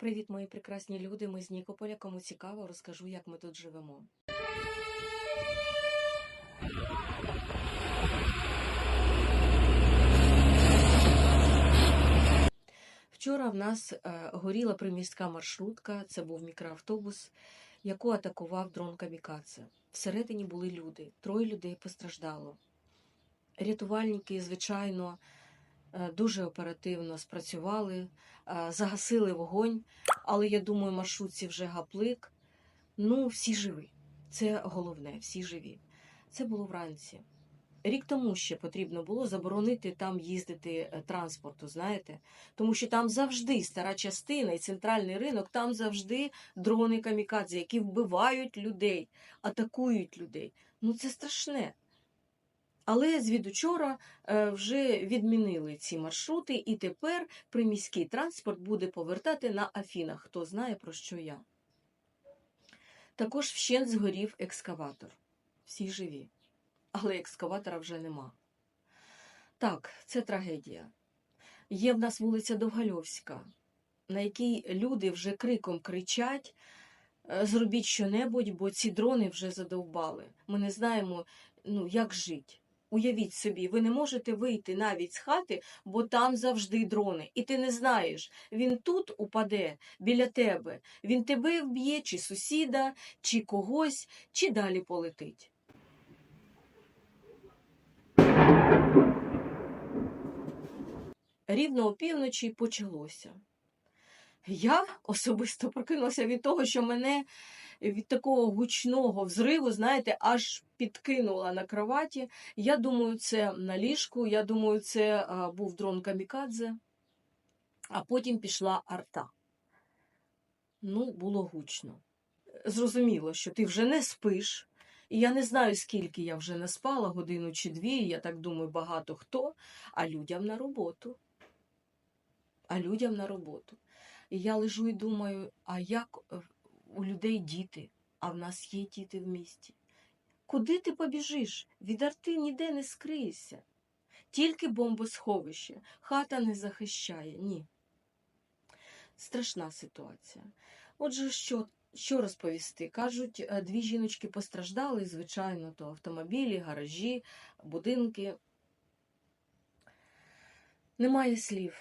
Привіт, мої прекрасні люди. Ми з Нікополя. Кому цікаво, розкажу, як ми тут живемо. Вчора в нас е, горіла приміська маршрутка, це був мікроавтобус, яку атакував дрон Камікадзе. Всередині були люди, троє людей постраждало. Рятувальники, звичайно, дуже оперативно спрацювали, е, загасили вогонь, але я думаю, маршрутці вже гаплик. Ну, всі живі. Це головне, всі живі. Це було вранці. Рік тому ще потрібно було заборонити там їздити е, транспорту, знаєте, тому що там завжди стара частина і центральний ринок, там завжди дрони камікадзе, які вбивають людей, атакують людей. Ну це страшне. Але звідучора е, вже відмінили ці маршрути, і тепер приміський транспорт буде повертати на Афінах. Хто знає про що я. Також вщент згорів екскаватор. Всі живі. Але екскаватора вже нема. Так, це трагедія. Є в нас вулиця Довгальовська, на якій люди вже криком кричать: «Е, зробіть щонебудь, бо ці дрони вже задовбали. Ми не знаємо, ну, як жити. Уявіть собі, ви не можете вийти навіть з хати, бо там завжди дрони. І ти не знаєш, він тут упаде біля тебе, він тебе вб'є, чи сусіда, чи когось, чи далі полетить. Рівно опівночі почалося. Я особисто прокинулася від того, що мене від такого гучного взриву, знаєте, аж підкинула на кроваті. Я думаю, це на ліжку, я думаю, це був дрон Камікадзе, а потім пішла арта. Ну, було гучно. Зрозуміло, що ти вже не спиш. І я не знаю, скільки я вже не спала, годину чи дві, я так думаю, багато хто, а людям на роботу. А людям на роботу. І я лежу і думаю, а як у людей діти, а в нас є діти в місті. Куди ти побіжиш? Від арти ніде не скриєшся. Тільки бомбосховище, хата не захищає, ні. Страшна ситуація. Отже, що, що розповісти? Кажуть, е, дві жіночки постраждали, звичайно, то автомобілі, гаражі, будинки. Немає слів.